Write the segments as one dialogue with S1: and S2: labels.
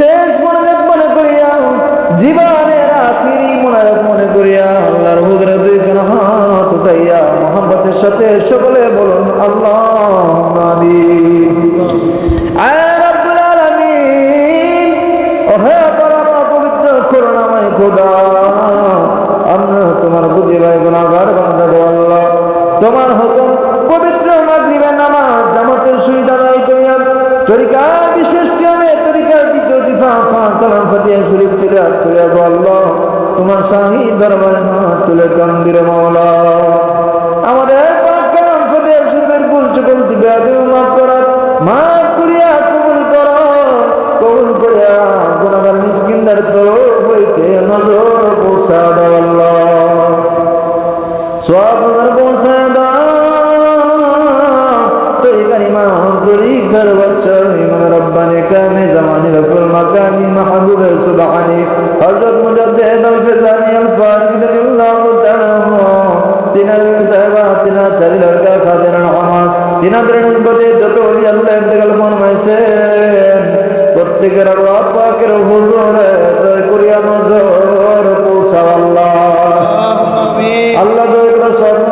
S1: শেষ মনোজাত মনে করিয়া জীবনের আখিরি মনোজাত মনে করিয়া, আল্লাহর হুজুরে দুই খানা হাত উঠাইয়া মোহাম্মতের সাথে সকলে বলুন আল্লাহ আমিন। হাত গো আল্লাহ তোমার সাহি দরবারে হাত তুলে কান্দিরে মাওলা। তরিকার বাদশাহ ইমাম রব্বানি কামে জামানি রফুল মাকানি মাহবুব সুবহানি। হযরত মুজাদ্দিদ আল ফিজানি আল ফারিক রাদিয়াল্লাহু তাআলা তিনার সাহেবা তিনা চারি লড়কা খাদেন রহমান তিনাদের নিসবতে যত ওলি আল্লাহ ইন্তেকাল ফরমাইছেন প্রত্যেকের আল্লাহ পাকের হুজুরে দয় করিয়া নজর পৌঁছাও আল্লাহ। আল্লাহ দয় করে স্বর্ণের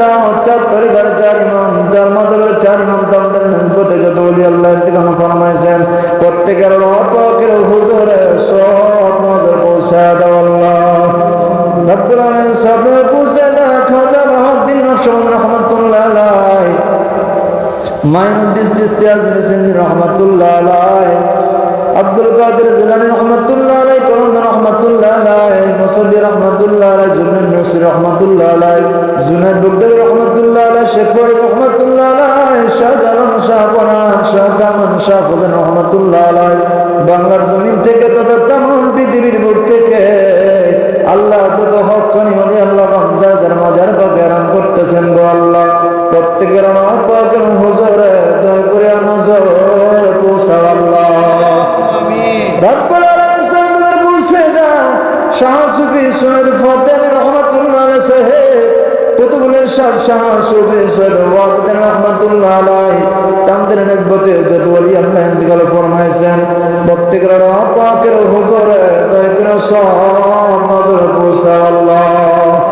S1: দাও চার তরিকার চার ইমাম চার মাদবের চার ইমাম তাদের নিসবতে যত ওলি আল্লাহ ইন্তেকাল ফরমাইছেন, প্রত্যেকের আল্লাহ পাকের হুজুরে সব নজর পৌঁছায় দাও আল্লাহ। রব্বুল আলামিন সবের পৌঁছে দাও, খাজা বাহাউদ্দিন নকশবন্দ রহমাতুল্লাহ আলাইহি। মাইনুদ্দিন সিস্তিয়ার বিন রহমাতুল্লাহ আলাইহি। আব্দুল কাদের জিলানী রহমাতুল্লাহ আলাইহি করন্দ রহমাতুল্লাহ আলাইহি মুসাব্বি রহমাতুল্লাহ আলাইহি জুন্নান নসরি রহমাতুল্লাহ আলাইহি জুনাদ বুগদাদি রহমাতুল্লাহ আলাইহি শেখপুর রহমাতুল্লাহ আলাইহি শাহজালাল শাহ পরান শাহ কামান শাহ রহমাতুল্লাহ আলাইহি, বাংলার জমিন থেকে তথা তামাম পৃথিবীর বুক থেকে আল্লাহ যত হক কনি হলি আল্লাহ যার যার মাজার পাকে আরাম করতেছেন গো আল্লাহ। প্রত্যেকের পাকে হুজুরে রব্বুল আলামিন সামনের পৌঁছে দাও শাহ সুফি সৈয়দ ফতেহ রহমাতুল্লাহ আলাইহি সাহেব কুতুবুলের সব শাহ সুফি সৈয়দ ওয়াকিদ রহমাতুল্লাহ আলাইহি তাদের নিসবতে যত ওলি আল্লাহ ইন্তেকাল ফরমাইছেন, প্রত্যেকের পাকের হুজুরে দয়া করে সব নজর পৌঁছাও আল্লাহ।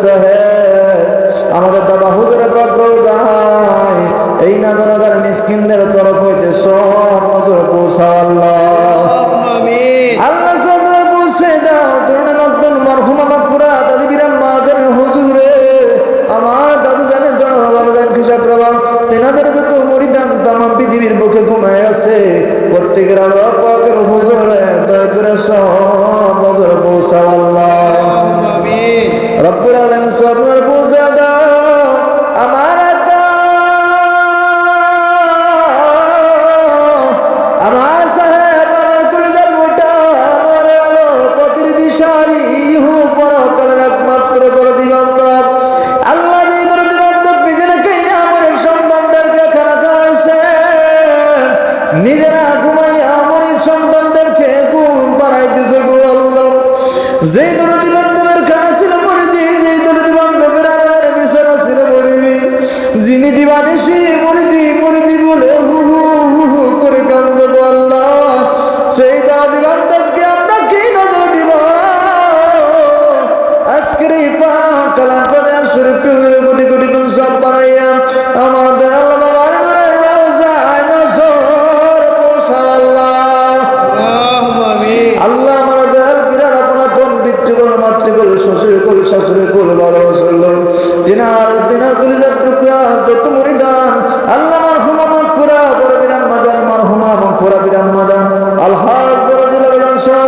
S1: সাহেব আমাদের দাদা হুজুর রোজায় এই নামনগর মিসকিনদের তরফ হইতে সব নজর পৌঁছাও আল্লাহ। আল্লাহ পৌঁছে দাও। তরুণ মকবুল মরহুমা মাকফুরা দাদি বিরাম মাজার হুজুরে। আমার দাদু জন ভালো জান খিসাব প্রভাব। তেনাদের যত মরিদান তাম পৃথিবীর বুকে ঘুমায় আছে। প্রত্যেকের আল্লাহ পাকের হুজুরে দয়া করে সব নজর পৌঁছাও আল্লাহ। রব্বুল আলামিন সবদের পৌঁছে দাও, আমার আমার সাহেব আমার কলিজার মোটা আমার আলো পতির দিশারি ইহু পরকালের একমাত্র দরদি বান্ধব। আল্লাহ যে দরদি বান্ধব নিজেরা খাইয়া আমার সন্তানদেরকে খানা খাওয়াইছে। নিজেরা ঘুমাইয়া আমার সন্তানদেরকে ঘুম পাড়াইতেছে গো আল্লাহ। যেই দরদি বান্ধবের কালাম ফাদের শরীফ কোটি কোটি গুণ সব বাড়াইয়া আমার দয়াল বাবার নূরের রওজায় নজর পৌঁছাও আল্লাহ। আল্লাহ আমার দয়াল বিরাট আপন আপন পিতৃকুল মাতৃকুল শ্বশুরকুল শাশুড়িকুল ভালোবাসল দিনার দিনার কলিজার টুকরা যত মরিদান। আল্লাহ মার হুমা মাগফুরা বড় বিরাম মাজান মার হুমা মাগফুরা বিরাম মাজান। আলহাজ বড় দিলা বেজান সহ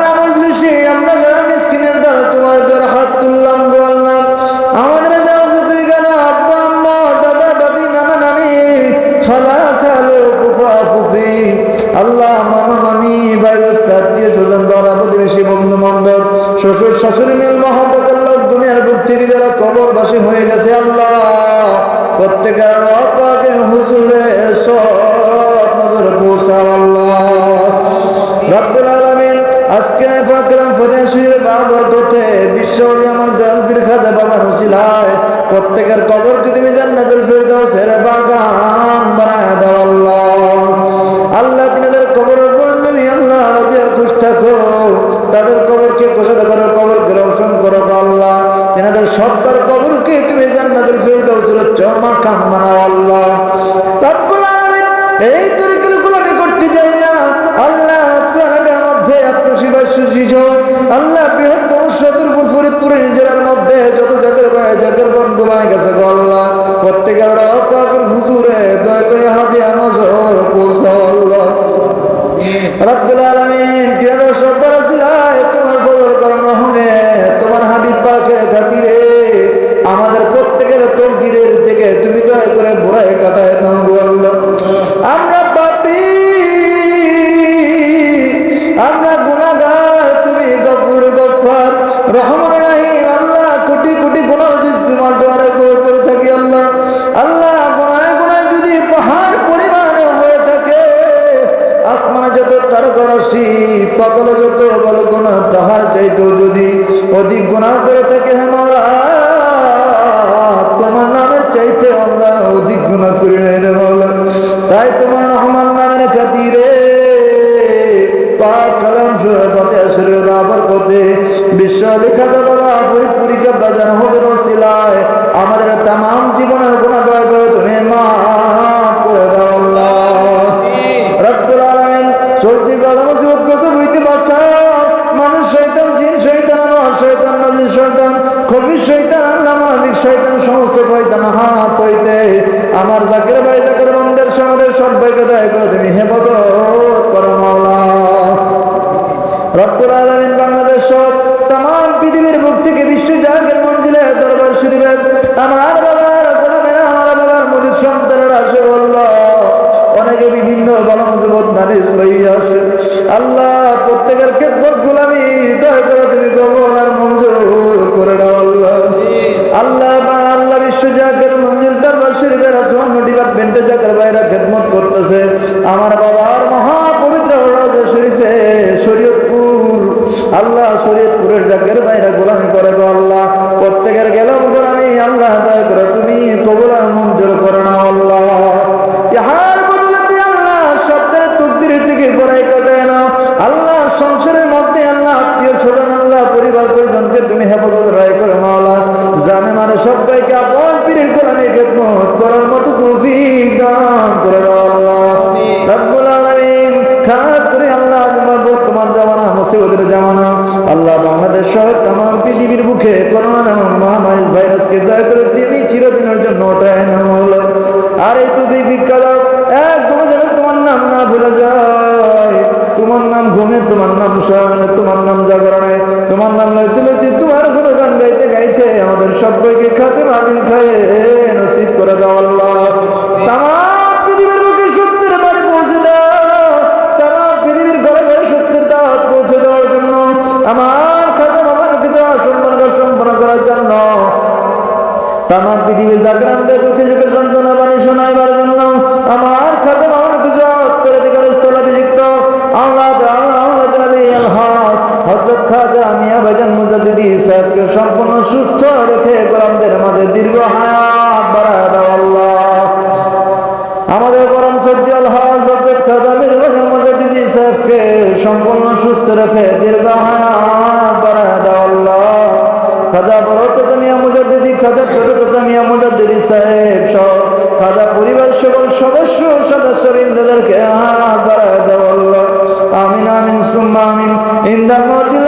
S1: স্বজন বাবা, প্রতিবেশী, বন্ধু, বান্ধব, শ্বশুর, শাশুড়ি মেল, মহব্বত, আল্লাহ, দুনিয়ার বুক থেকে যারা কবরবাসী হয়ে গেছে, আল্লাহ, প্রত্যেকের আপাকে হুজুরে সব নজর পৌঁছাও, আল্লাহ। রব্বুল আলামিন আজকে ফাকরাম ফতেহ শরীফ বাবার কোতে বিশ্বলি আমার দয়াল পীর বাবার উসিলায় প্রত্যেকের কবরকে তুমি জান্নাতুল ফিরদাউসের বাগান বানায় দাও, আল্লাহ। আল্লাহ, তিনাদের তুমি আল্লাহ রাজিয়ার খুশ থাকো। তাদের কবরকে কোষাদা করো কবরকে রোশন করো আল্লাহ। তিনাদের সব্বার কবরকে তুমি জান্নাতুল ফিরদাউসের চমা কাম আল্লাহ। রব্বুল আলামিন এই তরিকার গোলামি করতে যাইয়া আল্লাহ কোরআনের মধ্যে আত্মশিবা সুশিষ আল্লাহ বৃহত্তম সদরপুর ফরিদপুরের জেলার মধ্যে যত জাগের ভাই জাগের বন ঘুমায় গেছে আল্লাহ। করে কাটায় দাও আল্লাহ। আমরা পাপি, আমরা গুনাহগার, তুমি গফুর গফার রহমান, রহিম, আল্লাহ, কোটি কোটি গুনাহ যদি তোমার দ্বারা করে থাকি আল্লাহ। আল্লাহ গুনায় গুনায় যদি পাহাড় পরিমাণে হয়ে থাকে, আসমানে যত তারকা রাশি পাতলে যত বড় গুণা তাহার চাইতেও যদি অধিক গুণা করে থাকে নামের চাইতে আমরা অধিক গুণা করি নাই রে মাওলা। তাই তোমার রহমান নামের খাতিরে পাক আমাদের তাম জীবনের গুণা দয়া করে তুমি মাফ হাত হইতে আমার জাকির ভাই জাকির মন্দির সমাদের সবাইকে দয়া করে তুমি হেফাজত করো মাওলা। রব্বুল আলামিন বাংলাদেশ সব তাম পৃথিবীর বুক থেকে বিশ্ব মঞ্জিলে দরবার আমার বাবার গোলামেরা আমার বাবার সন্তানেরা আসে বলল অনেকে বিভিন্ন বালা মুসিবত লইয়া আসে। আল্লাহ প্রত্যেকের খেদমত গোলামি দয়া করে তুমি কবল আর মঞ্জুর করে দাও আল্লাহ। আল্লাহ আল্লাহ প্রত্যেকের গেলাম গোলামি, আল্লাহ তুমি কবুল মঞ্জুর করো না আল্লাহ। ইহার আল্লাহ শব্দের তকদির থেকে বড়াই কাটায় নাও আল্লাহ সংসারের মধ্যে আল্লাহ আত্মীয় স্বজন আল্লাহ পরিবার পরিজনকে তুমি হেফাজত রায় করে মাওলা। জানে মানে সবাইকে আপন পীরের গোলামি খেদমত করার মতো তৌফিক দান করে দাও আল্লাহ। রব্বুল আলামিন খাস করে আল্লাহ তোমার জামানা মুসিবতের জামানা। আল্লাহ বাংলাদেশ সহ তাম পৃথিবীর বুকে করোনা নামক মহামারী ভাইরাসকে দয়া করে তুমি চিরদিনের লইতে লইতে তোমার কোনো গান গাইতে গাইতে আমাদের সবাইকে খাতে মামিন খায়ে নসিব করে দাও আল্লাহ। তাম পৃথিবীর বুকে বাড়ি পৌঁছে দাও। তাম পৃথিবীর ঘরে ঘরে সত্যের পৌঁছে দেওয়ার জন্য আমার খাতে মামাকে দেওয়া সম্মান সম্পন্ন করার জন্য তামার পৃথিবীর জাগ্রান্তে সম্পূর্ণ সুস্থ রেখে গোলামদের মাঝে দীর্ঘ হায়াত বাড়ায় দাও আল্লাহ। আমাদের আল্লাহ হযরত খাজা মিয়া ভাইজান মুজাদ্দিদি সাহেবকে সম্পূর্ণ সুস্থ রেখে দীর্ঘ হায়াত বাড়ায় দাও আল্লাহ। খাজা বড় চতমিয়া মুজাদ্দিদি খাজা ছোট চতমিয়া মুজাদ্দিদি সাহেব সব খাজা পরিবার সকল সদস্য সদস্যবৃন্দদেরকে হাত বাড়ায় দেওয়া আমিন আমিন, সুম্মা, আমিন। ইন্দার মধ্যে